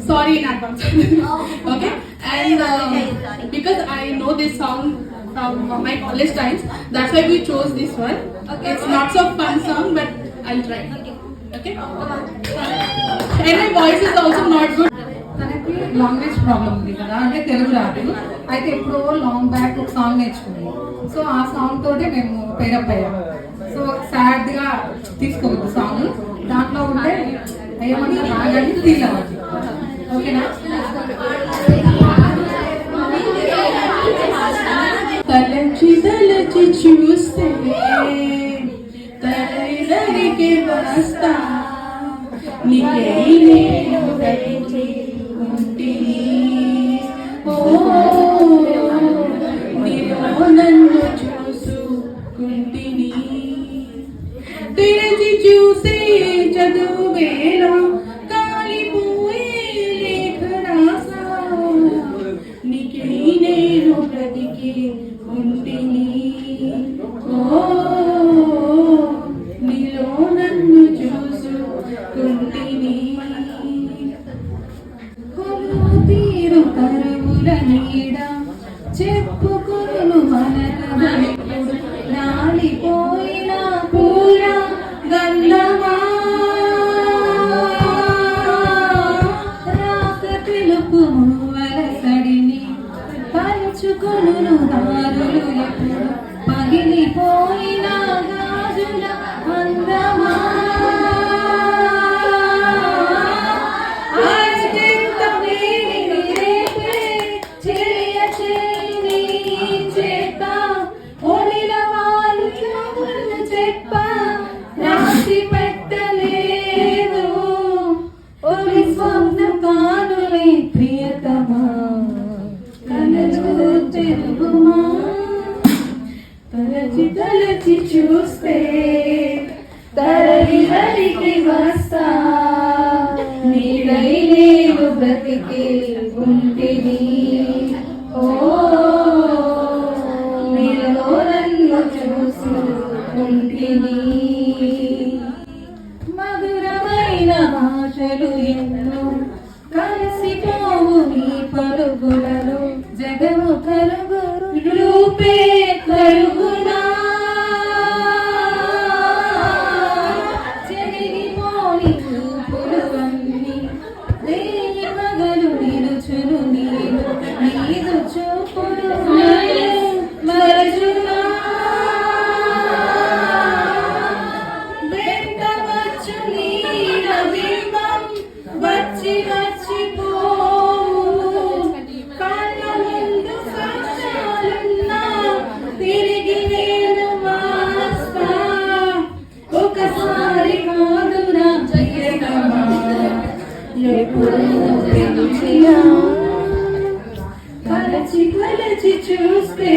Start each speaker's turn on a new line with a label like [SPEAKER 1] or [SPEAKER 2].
[SPEAKER 1] sorry in advance. okay, and uh, because I know this song from my college times, that's why we chose this one. It's not so fun song, but I'll try. Okay. And my voice is also not good.
[SPEAKER 2] తనకి language problem ఉంది కదా అంటే తెలుగు రాదు అయితే ఎప్పుడో long back ఒక song నేర్చుకుంది so ఆ సాంగ్ తోటే మేము పేరప్ అయ్యాము సో సాడ్గా తీసుకోవద్దు సాంగ్ దాంట్లో ఉంటే ఏమన్నా రాగానే ఫీల్ అవ్వద్దు ఓకేనా
[SPEAKER 1] తలచి తలచి చూస్తే తలకి వస్తా నీకై నేను బ్రతికి ఉంటిని. ఓ నీలో నన్ను చూసుకుంటిని తెరచి చూసే చదువేలా బ్రతికి ఉంటిని. ఓ నీలో నన్ను చూసుకుంటిని.
[SPEAKER 2] తీరు కరువుల నీడ మనకు పూల పలుచుకొను దారులు ఎప్పుడు పగిలిపోయిన
[SPEAKER 1] తలచి తలచి చూస్తే తరలి వలికి వస్తా.
[SPEAKER 2] నీడై నేను బ్రతికి ఉంటిని ఓ నీలో నన్ను చూసుకుంటిని మధురమైన భాషలు ఎన్నో కలిసిపోవు నీ పరుగుల కలచి కలచి చూస్తే